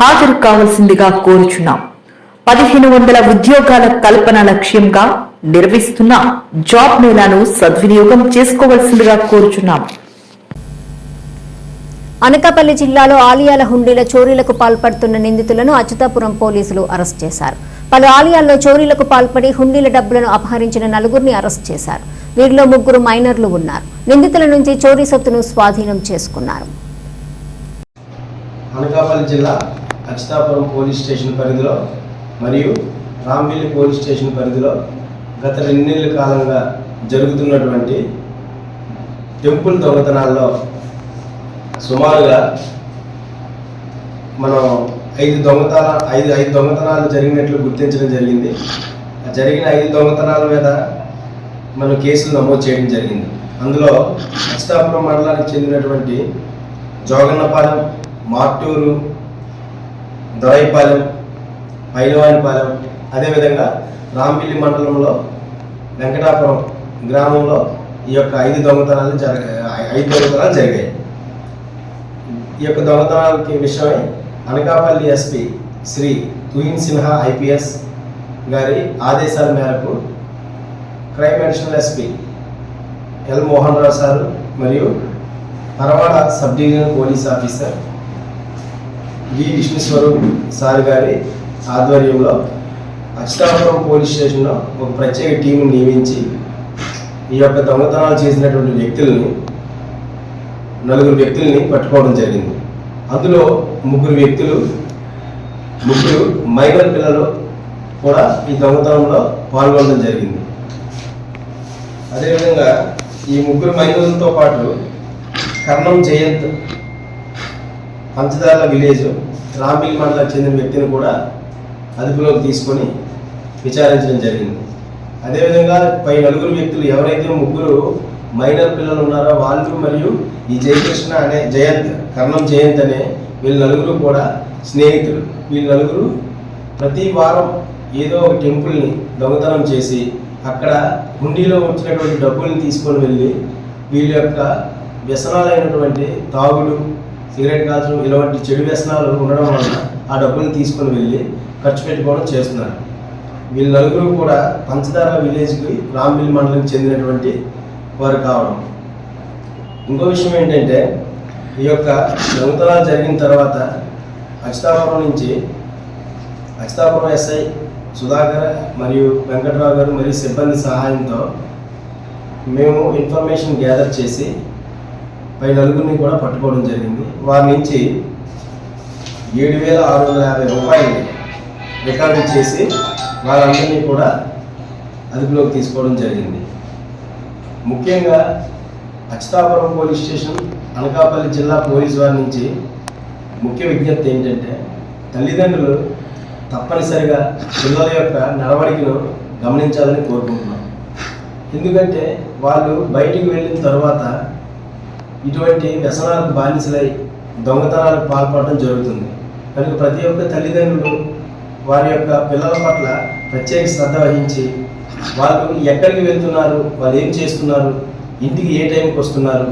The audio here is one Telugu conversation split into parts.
హాజరు కావాల్సిందిగా కోరుచున్నాం. పదిహేను వందల ఉద్యోగాల కల్పన లక్ష్యంగా నిర్వహిస్తున్న జాబ్ మేళాను సద్వినియోగం చేసుకోవాల్సిందిగా కోరుచున్నాం. అనకాపల్లి జిల్లాలో ఆలయాల హుండీల చోరీలకు పాల్పడుతున్న నిందితులను అచ్యుతాపురం పోలీసులు అరెస్ట్ చేశారు. పలు ఆలయాల్లో చోరీలకు పాల్పడి హుండీల డబ్బులను అపహరించిన నలుగురిని అరెస్ట్ చేశారు. వీరిలో ముగ్గురు మైనర్లు ఉన్నారు. నిందితుల నుంచి చోరీ సొత్తును స్వాధీనం చేసుకున్నారు. అనకాపల్లి జిల్లా అచ్యుతాపురం పోలీస్ స్టేషన్ పరిధిలో మరియు రాంబిల్లి పోలీస్ స్టేషన్ పరిధిలో గత రెండేళ్ళ కాలంగా జరుగుతున్నటువంటి టెంపుల్ దొంగతనాల్లో సుమారుగా మనం ఐదు దొంగతన ఐదు ఐదు దొంగతనాలు జరిగినట్లు గుర్తించడం జరిగింది. ఆ జరిగిన ఐదు దొంగతనాల మీద మనం కేసులు నమోదు చేయడం జరిగింది. అందులో అచ్యుతాపురం మండలానికి చెందినటువంటి జోగన్నపాలెం మార్టూరు దొరైపాలెం పైలవానిపాలెం అదేవిధంగా రాంపిల్లి మండలంలో వెంకటాపురం గ్రామంలో ఈ యొక్క ఐదు దొంగతనాలు జరగ ఐదు దొంగతనాలు జరిగాయి. ఈ యొక్క దొంగతనాలకి విషయమై అనకాపల్లి ఎస్పీ శ్రీ తుహిన్ సిన్హా ఐపీఎస్ గారి ఆదేశాల మేరకు crime additional SP L Mohan Rao sir మరియు Paravada sub divisional police officer V. Vishnuswaroop sir గారి ఆధ్వర్యంలో అచ్యుతాపురం పోలీస్ స్టేషన్లో ఒక ప్రత్యేక టీంను నియమించి ఈ యొక్క దొంగతనాలు చేసినటువంటి వ్యక్తుల్ని నలుగురు వ్యక్తుల్ని పట్టుకోవడం జరిగింది. అందులో ముగ్గురు వ్యక్తులు ముగ్గురు మైనర్ పిల్లలు కూడా ఈ దొంగతనంలో పాల్గొనడం జరిగింది. అదేవిధంగా ఈ ముగ్గురు మైనర్లతో పాటు కర్ణం జయంత్ పంచదార్ల విలేజ్ రాంబిల్ మండలం చెందిన వ్యక్తిని కూడా అదుపులోకి తీసుకొని విచారించడం జరిగింది. అదేవిధంగా పై నలుగురు వ్యక్తులు ఎవరైతే ముగ్గురు మైనర్ పిల్లలు ఉన్నారో వాళ్ళు మరియు ఈ జయకృష్ణ అనే జయంత్ కర్ణం జయంత్ అనే వీళ్ళ నలుగురు కూడా స్నేహితులు. వీళ్ళ నలుగురు ప్రతి వారం ఏదో ఒక టెంపుల్ని దొంగతనం చేసి అక్కడ హుండీలో వచ్చినటువంటి డబ్బుల్ని తీసుకొని వెళ్ళి వీళ్ళ యొక్క వ్యసనాలైనటువంటి తాగుడు సిగరెట్ కాల్చడం ఇలాంటి చెడు వ్యసనాలు ఉండడం వలన ఆ డబ్బుని తీసుకొని వెళ్ళి ఖర్చు పెట్టుకోవడం చేస్తున్నారు. వీళ్ళ నలుగురు కూడా పంచదార విలేజ్కి రాంబిల్ మండలం చెందినటువంటి వారు కావడం. ఇంకో విషయం ఏంటంటే ఈ యొక్క దొంగతనాలు జరిగిన తర్వాత అచితాపురం నుంచి అచితాపురం ఎస్ఐ సుధాకర్ మరియు వెంకట్రావు గారు మరియు సిబ్బంది సహాయంతో మేము ఇన్ఫర్మేషన్ గ్యాదర్ చేసి పై నలుగురిని కూడా పట్టుకోవడం జరిగింది. వారి నుంచి ఏడు వేల ఆరు వందల యాభై రూపాయలు రికార్డు చేసి వాళ్ళందరినీ కూడా అదుపులోకి తీసుకోవడం జరిగింది. ముఖ్యంగా అచ్యుతాపురం పోలీస్ స్టేషన్ అనకాపల్లి జిల్లా పోలీస్ వారి నుంచి ముఖ్య విజ్ఞప్తి ఏంటంటే తల్లిదండ్రులు తప్పనిసరిగా పిల్లల యొక్క నడవడికను గమనించాలని కోరుకుంటున్నాం. ఎందుకంటే వాళ్ళు బయటికి వెళ్ళిన తర్వాత ఇటువంటి వ్యసనాలకు బానిసలై దొంగతనాలకు పాల్పడడం జరుగుతుంది. కనుక ప్రతి ఒక్క తల్లిదండ్రులు వారి యొక్క పిల్లల పట్ల ప్రత్యేక శ్రద్ధ వహించి వాళ్ళు ఎక్కడికి వెళ్తున్నారు వాళ్ళు ఏం చేస్తున్నారు ఇంటికి ఏ టైంకి వస్తున్నారు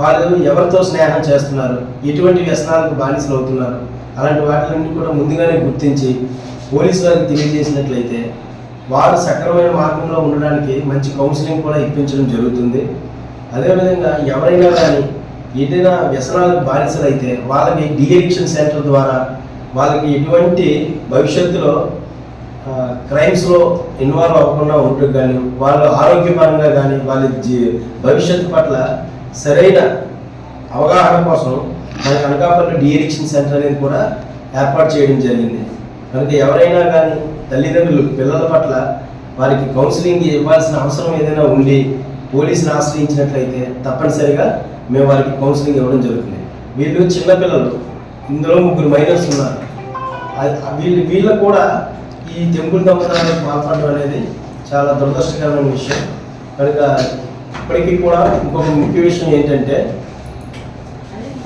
వాళ్ళు ఎవరితో స్నేహం చేస్తున్నారు ఎటువంటి వ్యసనాలకు బానిసలు అవుతున్నారు. అలాంటి వాటిలన్నీ కూడా ముందుగానే గుర్తించి పోలీసు వారికి తెలియజేసినట్లయితే వారు సక్రమైన మార్గంలో ఉండడానికి మంచి కౌన్సిలింగ్ కూడా ఇప్పించడం జరుగుతుంది. అదేవిధంగా ఎవరైనా కానీ ఏదైనా వ్యసనాలకు బానిసలైతే వాళ్ళకి డిఎడిక్షన్ సెంటర్ ద్వారా వాళ్ళకి ఎటువంటి భవిష్యత్తులో క్రైమ్స్లో ఇన్వాల్వ్ అవ్వకుండా ఉంటుంది కానీ వాళ్ళు ఆరోగ్యపరంగా కానీ వాళ్ళ జీ భవిష్యత్తు పట్ల సరైన అవగాహన కోసం మన అనకాపల్లి డిఎడిక్షన్ సెంటర్ అనేది కూడా ఏర్పాటు చేయడం జరిగింది. కనుక ఎవరైనా కానీ తల్లిదండ్రులు పిల్లల పట్ల వారికి కౌన్సిలింగ్ ఇవ్వాల్సిన అవసరం ఏదైనా ఉండి పోలీసులు ఆశ్రయించినట్లయితే తప్పనిసరిగా మేము వారికి కౌన్సిలింగ్ ఇవ్వడం జరుగుతుంది. వీళ్ళు చిన్నపిల్లలు ఇందులో ముగ్గురు మైనర్స్ ఉన్నారు. అది- వీళ్ళు వీళ్ళకు కూడా ఈ టెంపుల్ దొంగతనాలకు పాల్పడడం అనేది చాలా దురదృష్టకరమైన విషయం. కనుక ఇప్పటికీ కూడా ఇంకొక ముఖ్య విషయం ఏంటంటే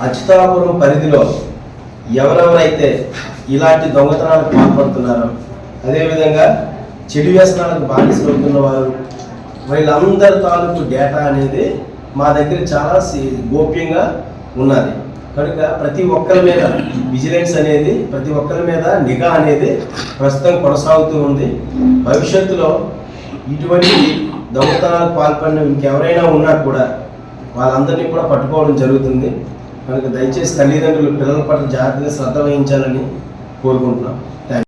అచ్యుతాపురం పరిధిలో ఎవరెవరైతే ఇలాంటి దొంగతనాలకు పాల్పడుతున్నారో అదేవిధంగా చెడు వ్యసనాలకు బానిసలవుతున్న వారు వీళ్ళందరి తాలూకు డేటా అనేది మా దగ్గర చాలా గోప్యంగా ఉన్నది. కనుక ప్రతి ఒక్కరి మీద విజిలెన్స్ అనేది ప్రతి ఒక్కరి మీద నిఘా అనేది ప్రస్తుతం కొనసాగుతూ ఉంది. భవిష్యత్తులో ఇటువంటి దొంగతనాలకు పాల్పడిన ఇంకెవరైనా ఉన్నా కూడా వాళ్ళందరినీ కూడా పట్టుకోవడం జరుగుతుంది. కనుక దయచేసి తల్లిదండ్రులు పిల్లల పట్ల జాగ్రత్తగా శ్రద్ధ వహించాలని కోరుకుంటున్నాం. Thank you